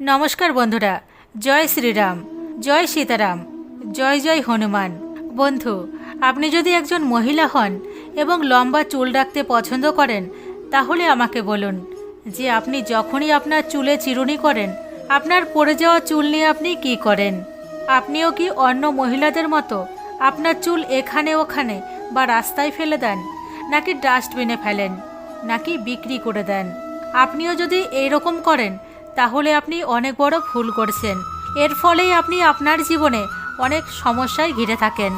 নমস্কার বন্ধুরা, জয় শ্রীরাম, জয় সীতারাম, জয় জয় হনুমান। বন্ধু, আপনি যদি একজন মহিলা হন এবং লম্বা চুল রাখতে পছন্দ করেন, তাহলে আমাকে বলুন যে আপনি যখনই আপনার চুলে চিরুনি করেন, আপনার পড়ে যাওয়া চুল নিয়ে আপনি কি করেন? আপনিও কি অন্য মহিলাদের মতো আপনার চুল এখানে ওখানে বা রাস্তায় ফেলে দেন, নাকি ডাস্টবিনে ফেলেন, নাকি বিক্রি করে দেন? আপনিও যদি এইরকম করেন তাহলে আপনি অনেক বড় ভুল করছেন। এর ফলেই আপনি আপনার জীবনে অনেক সমস্যায় ঘিরে থাকেন।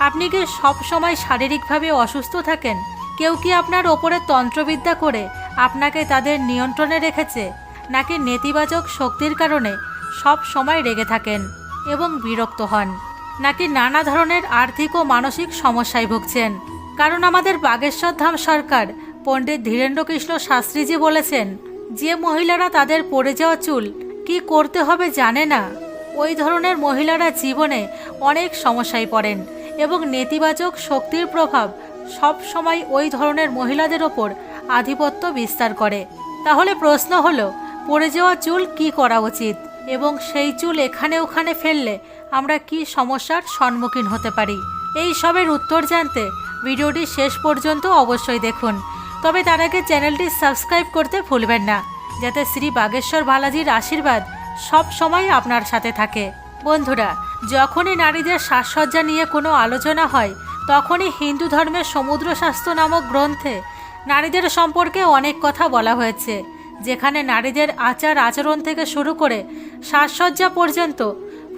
আপনি কি সব সময় শারীরিকভাবে অসুস্থ থাকেন? কেউ কি আপনার ওপরে তন্ত্রবিদ্যা করে আপনাকে তাদের নিয়ন্ত্রণে রেখেছে? নাকি নেতিবাচক শক্তির কারণে সব সময় রেগে থাকেন এবং বিরক্ত হন? নাকি নানা ধরনের আর্থিক ও মানসিক সমস্যায় ভুগছেন? কারণ আমাদের বাগেশ্বর ধাম সরকার পণ্ডিত ধীরেন্দ্রকৃষ্ণ শাস্ত্রীজি বলেছেন যে মহিলারা তাদের পড়ে যাওয়া চুল কি করতে হবে জানে না। ওই ধরনের মহিলারা জীবনে অনেক সমস্যায় পড়েন এবং নেতিবাচক শক্তির প্রভাব সব সময় ওই ধরনের মহিলাদের ওপর আধিপত্য বিস্তার করে। তাহলে প্রশ্ন হলো, পড়ে যাওয়া চুল কি করা উচিত এবং সেই চুল এখানে ওখানে ফেললে আমরা কি সমস্যার সম্মুখীন হতে পারি? এই সবের উত্তর জানতে ভিডিওটি শেষ পর্যন্ত অবশ্যই দেখুন। তবে তার আগে চ্যানেলটি সাবস্ক্রাইব করতে ভুলবেন না, যাতে শ্রী বাগেশ্বর বালাজির আশীর্বাদ সব সময় আপনার সাথে থাকে। বন্ধুরা, যখনই নারীদের সাজসজ্জা নিয়ে কোনো আলোচনা হয়, তখনই হিন্দু ধর্মের সমুদ্র শাস্ত্র নামক গ্রন্থে নারীদের সম্পর্কে অনেক কথা বলা হয়েছে, যেখানে নারীদের আচার আচরণ থেকে শুরু করে সাজসজ্জা পর্যন্ত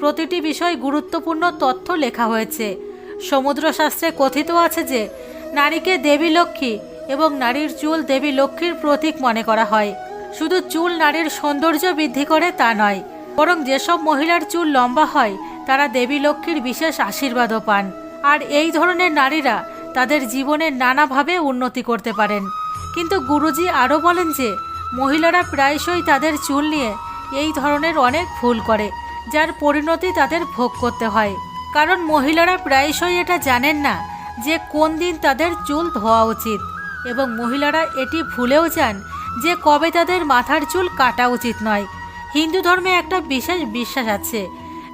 প্রতিটি বিষয় গুরুত্বপূর্ণ তথ্য লেখা হয়েছে। সমুদ্র শাস্ত্রে কথিত আছে যে, নারীকে দেবী লক্ষ্মী এবং নারীর চুল দেবী লক্ষ্মীর প্রতীক মনে করা হয়। শুধু চুল নারীর সৌন্দর্য বৃদ্ধি করে তা নয়, বরং যেসব মহিলার চুল লম্বা হয়, তারা দেবী লক্ষ্মীর বিশেষ আশীর্বাদও পান। আর এই ধরনের নারীরা তাদের জীবনে নানাভাবে উন্নতি করতে পারেন। কিন্তু গুরুজি আরও বলেন যে, মহিলারা প্রায়শই তাদের চুল নিয়ে এই ধরনের অনেক ভুল করে, যার পরিণতি তাদের ভোগ করতে হয়। কারণ মহিলারা প্রায়শই এটা জানেন না যে কোন দিন তাদের চুল ধোয়া উচিত। এবং মহিলারা এটি ভুলেও যান যে কবে তাদের মাথার চুল কাটা উচিত নয়। হিন্দু ধর্মে একটা বিশেষ বিশ্বাস আছে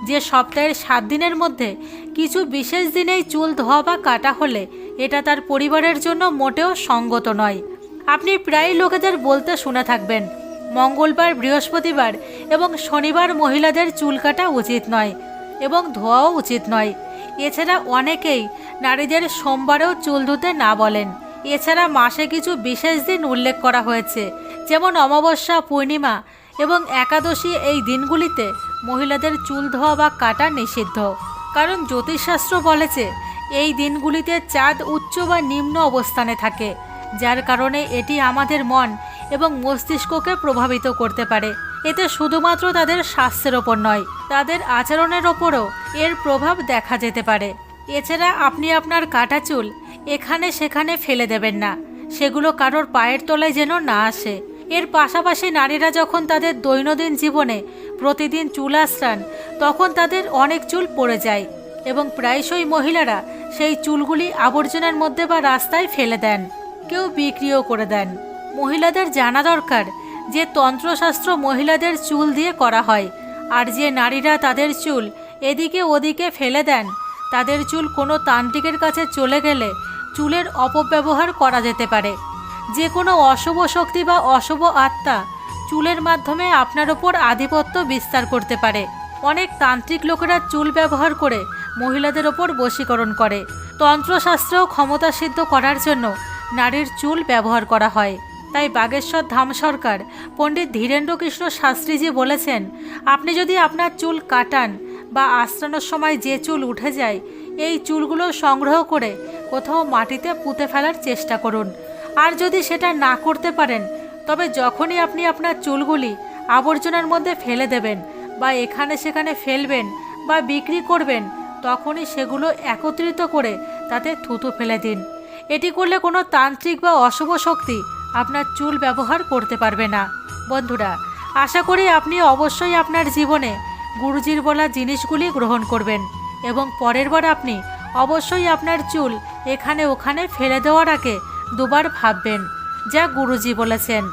যে সপ্তাহের সাত দিনের মধ্যে কিছু বিশেষ দিনেই চুল ধোয়া বা কাটা হলে এটা তার পরিবারের জন্য মোটেও সঙ্গত নয়। আপনি প্রায় লোকেদের বলতে শুনে থাকবেন, মঙ্গলবার, বৃহস্পতিবার এবং শনিবার মহিলাদের চুল কাটা উচিত নয় এবং ধোয়াও উচিত নয়। এছাড়া অনেকেই নারীদের সোমবারেও চুল ধুতে না বলেন। এছাড়া মাসে কিছু বিশেষ দিন উল্লেখ করা হয়েছে, যেমন অমাবস্যা, পূর্ণিমা এবং একাদশী এই দিনগুলিতে মহিলাদের চুল ধোয়া বা কাটা নিষিদ্ধ। কারণ জ্যোতিষশাস্ত্র বলেছে এই দিনগুলিতে চাঁদ উচ্চ বা নিম্ন অবস্থানে থাকে, যার কারণে এটি আমাদের মন এবং মস্তিষ্ককে প্রভাবিত করতে পারে। এতে শুধুমাত্র তাদের স্বাস্থ্যের ওপর নয়, তাদের আচরণের ওপরও এর প্রভাব দেখা যেতে পারে। এছাড়া আপনি আপনার কাটা চুল এখানে সেখানে ফেলে দেবেন না। সেগুলো কারোর পায়ের তলায় যেন না আসে। এর পাশাপাশি নারীরা যখন তাদের দৈনন্দিন জীবনে প্রতিদিন চুল আশ্রান, তখন তাদের অনেক চুল পড়ে যায় এবং প্রায়শই মহিলারা সেই চুলগুলি আবর্জনার মধ্যে বা রাস্তায় ফেলে দেন, কেউ বিক্রিও করে দেন। মহিলাদের জানা দরকার যে তন্ত্রশাস্ত্র মহিলাদের চুল দিয়ে করা হয় আর যে নারীরা তাদের চুল এদিকে ওদিকে ফেলে দেন, তাদের চুল কোনো তান্ত্রিকের কাছে চলে গেলে চুলের অপব্যবহার করা যেতে পারে। যে কোনো অশুভ শক্তি বা অশুভ আত্মা চুলের মাধ্যমে আপনার ওপর আধিপত্য বিস্তার করতে পারে। অনেক তান্ত্রিক লোকেরা চুল ব্যবহার করে মহিলাদের ওপর বশীকরণ করে। তন্ত্রশাস্ত্রেও ক্ষমতা সিদ্ধ করার জন্য নারীর চুল ব্যবহার করা হয়। তাই বাগেশ্বর ধাম সরকার পণ্ডিত ধীরেন্দ্রকৃষ্ণ শাস্ত্রীজি বলেছেন, আপনি যদি আপনার চুল কাটান বা আশ্রানোর সময় যে চুল উঠে যায়, এই চুলগুলো সংগ্রহ করে কোথাও মাটিতে পুঁতে ফেলার চেষ্টা করুন। আর যদি সেটা না করতে পারেন, তবে যখনই আপনি আপনার চুলগুলি আবর্জনার মধ্যে ফেলে দেবেন বা এখানে সেখানে ফেলবেন বা বিক্রি করবেন, তখনই সেগুলো একত্রিত করে তাতে থুতু ফেলে দিন। এটি করলে কোনো তান্ত্রিক বা অশুভ শক্তি আপনার চুল ব্যবহার করতে পারবে না। বন্ধুরা, আশা করি আপনি অবশ্যই আপনার জীবনে গুরুজির বলা জিনিসগুলি গ্রহণ করবেন এবং পরের বার আপনি অবশ্যই আপনার চুল এখানে ওখানে ফেলে দেওয়ার আগে দুবার ভাববেন যা গুরুজি বলেছেন।